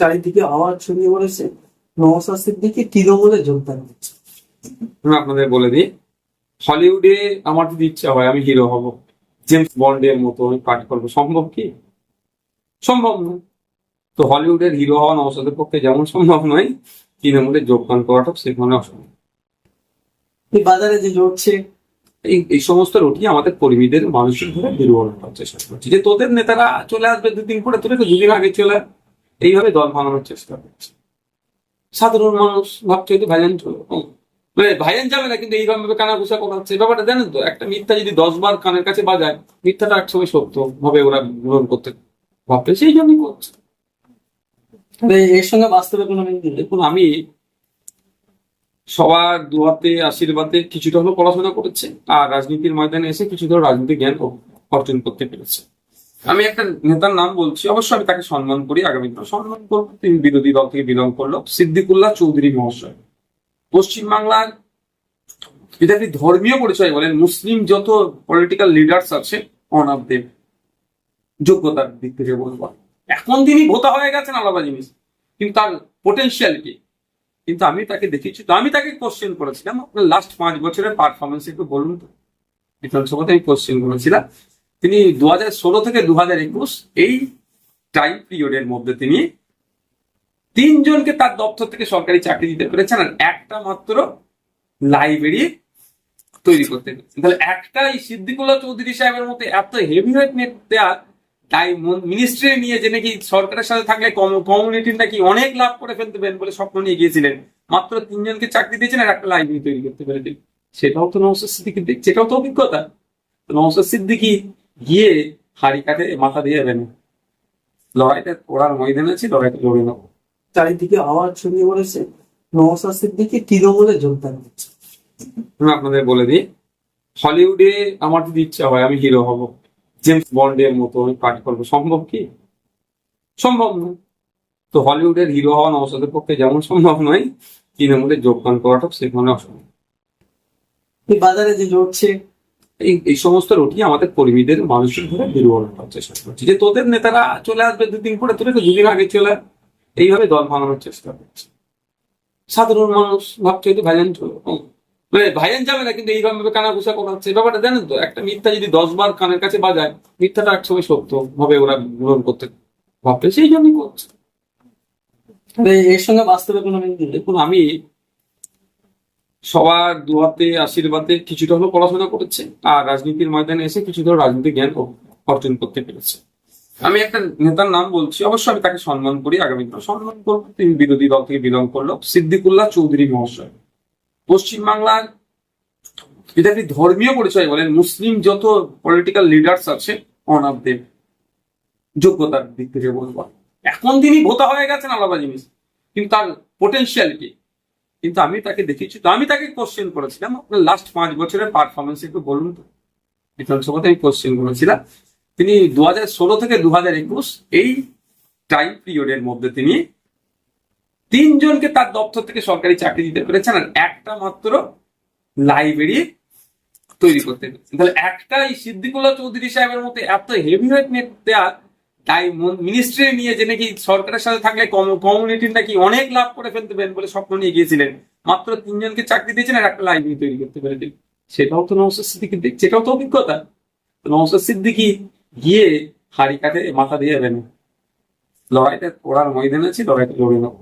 চারিদিকে আওয়াজ ছড়িয়ে পড়েছে। নওশাদ সিদ্দিকি তৃণমূলে যোগদান করছে আমি আপনাদের বলে দিই হলিউডে আমার যদি ইচ্ছা হয় আমি হিরো হব। জেমস বন্ডের মতো আমি পাঠ করব। সম্ভব কি? সম্ভব নয় তো হলিউডের হিরো হওয়া নওশাদের পক্ষে যেমন সম্ভব নয় তৃণমূলে যোগদান করাটাও সেখানে অসম্ভব। বাজারে যে জড়ছে এই এই সমস্ত রুটি আমাদের কর্মীদের ভাবে দুর্বল করার চেষ্টা করছে। যে তোদের নেতারা চলে আসবে দুদিন পরে তোরা তো দুদিন আগে চলে। এইভাবে দল ভাঙানোর চেষ্টা করছে। সাধারণ মানুষ ভাবছে হয়তো ভাইজান চলো মানে ভাইজান যাবে না কিন্তু এইভাবে কানা ঘুষা করাচ্ছে ব্যাপারটা জানেন তো একটা মিথ্যা যদি দশ বার কানের কাছে বাজায় মিথ্যাটা এক সময় সত্য হবে ওরা গ্রহণ করতে ভাবছে সেই জন্যই করছে। এর সঙ্গে বাস্তবে কোনো দেখুন আমি সবার দুহাতে আশীর্বাদে কিছুটা হলেও পড়াশোনা করেছে আর রাজনীতির ময়দানে এসে কিছুটা রাজনীতি জ্ঞান অর্জন করতে পেরেছে। আমি একটা নেতার নাম বলছি অবশ্যই আমি তাকে সম্মান করি, আগামী সম্মান করব। তিনি বিরোধী দল থেকে বিলং করল। সিদ্দিকুল্লাহ চৌধুরী মহাশয়। পশ্চিমবাংলার যদি আপনি ধর্মীয় পরিচয় বলেন, মুসলিম যত পলিটিক্যাল লিডার্স আছে অনার দেব যোগ্যতার দিক থেকে বলব। এখন তিনি ভোতা হয়ে গেছেন আলাদা জিনিস, কিন্তু তার পোটেনশিয়াল কি? কিন্তু আমি তাকে দেখেছি তো আমি তাকে কোশ্চেন করেছিলাম। আপনার লাস্ট পাঁচ বছরের পারফরমেন্স একটু বলুন তো। বিধানসভাতে আমি কোশ্চেন করেছিলাম। তিনি দু ষোলো থেকে দু হাজার একুশ এই টাইম পিরিয়ডের মধ্যে তিনি তিনজনকে তার দপ্তর থেকে সরকারি চাকরি দিতে পেরেছেন আর একটা মাত্র লাইব্রেরি তৈরি করতে পেরেছেন। তাহলে একটা এই সিদ্দিকুল্লাহ চৌধুরী সাহেবের মতো এত হেভিওয়েট নেট দেওয়া তাই মিনিস্ট্রি নিয়ে যে নাকি সরকারের সাথে থাকলে কমিউনিটির নাকি অনেক লাভ করে ফেলতে পারেন বলে স্বপ্ন নিয়ে গিয়েছিলেন? মাত্র তিনজনকে চাকরি দিয়েছেন আর একটা লাইব্রেরি তৈরি করতে পেরে দিন সেটাও তো নওসাদ সিদ্দিকি দিক সেটাও তো অভিজ্ঞতা। নওসাদ সিদ্দিকি গিয়ে হাড়ি কাটে মাথা দিয়ে যাবেন লড়াইটা ওড়ার ময়দান আছে লড়াইটা লড়ে নেব। চারিদিকে আওয়াজ ছড়িয়ে পড়েছে। নওশাদ সিদ্দিকি তৃণমূলে যোগদান করছে। আমি আপনাদের বলে দিই হলিউডে আমার যদি ইচ্ছা হয় আমি হিরো হব। জেমস বন্ডের মতো আমি পাঠ করব। সম্ভব কি? সম্ভব নয় তো হলিউডের হিরো হওয়া নওশাদের পক্ষে যেমন সম্ভব নয় তৃণমূলে যোগদান করাটাও সেখানে অসম্ভব। বাজারে যে জড়ছে এই এই সমস্ত রুটি আমাদের কর্মীদের মানুষের ভাবে দুর্বল করার চেষ্টা করছে। যে তোদের নেতারা চলে আসবে দুদিন পরে তোরা তো দুদিন আগে চলে। এইভাবে দল ভাঙানোর চেষ্টা করছে। সাধারণ মানুষ ভাবছে হয়তো ভাইজান চলো। মানে ভাইজান যাবে না কিন্তু এইভাবে কানা ঘুষা করা হচ্ছে। ব্যাপারটা জানেন তো একটা মিথ্যা যদি দশ বার কানের কাছে বাজায় মিথ্যাটা এক সময় সত্য হবে ওরা গ্রহণ করতে ভাবছে সেই জন্যই করছে। এর সঙ্গে বাস্তবে কোনো আমি সবার দুহাতে, আশীর্বাদে কিছুটা হলেও পড়াশোনা করেছে আর রাজনীতির ময়দানে এসে কিছুটা রাজনীতি জ্ঞান অর্জন করতে পেরেছে। আমি একটা নেতার নাম বলছি, অবশ্যই আমি তাকে সম্মান করি, আগামী দিনে সম্মান করব। তিনি বিরোধী দল থেকে বিলং করল। সিদ্দিকুল্লাহ চৌধুরী মহাশয়। পশ্চিমবাংলার এটা আপনি ধর্মীয় পরিচয় বলেন, মুসলিম যত পলিটিক্যাল লিডার্স আছে অনার দেব যোগ্যতার দিক থেকে বলব। এখন তিনি ভোতা হয়ে গেছেন আলাদা জিনিস, কিন্তু তার পোটেনশিয়াল কি কিন্তু আমি তাকে দেখেছি তো আমি তাকে কোশ্চেন করেছিলাম। আপনার লাস্ট পাঁচ বছরের পারফরমেন্স একটু বলুন তো। বিধানসভাতে আমি কোশ্চেন করেছিলাম। তিনি দু ষোলো থেকে দু হাজার একুশ এই টাইম পিরিয়ডের মধ্যে তিনি তিনজনকে তার দপ্তর থেকে সরকারি চাকরি দিতে পেরেছেন আর একটা মাত্র লাইব্রেরি তৈরি করতে পেরেছেন। তাহলে একটা এই সিদ্দিকুল্লাহ চৌধুরী সাহেবের মতো এত হেভিওয়েট নেট দেওয়া তাই মিনিস্ট্রি নিয়ে যে নাকি সরকারের সাথে থাকলে কমিউনিটির নাকি অনেক লাভ করে ফেলতে পারেন বলে স্বপ্ন নিয়ে গিয়েছিলেন। মাত্র তিনজনকে চাকরি দিয়েছেন আর একটা লাইব্রেরি তৈরি করতে পেরে সেটাও তো নমস্কার সিদ্দিকি দিক সেটাও তো অভিজ্ঞতা। নওসাদ সিদ্দিকি গিয়ে হাড়ি কাটে, মাথা দিয়ে যাবেন লড়াইটা পড়ার ময়দান আছে, লড়াইটা লড়ে নেব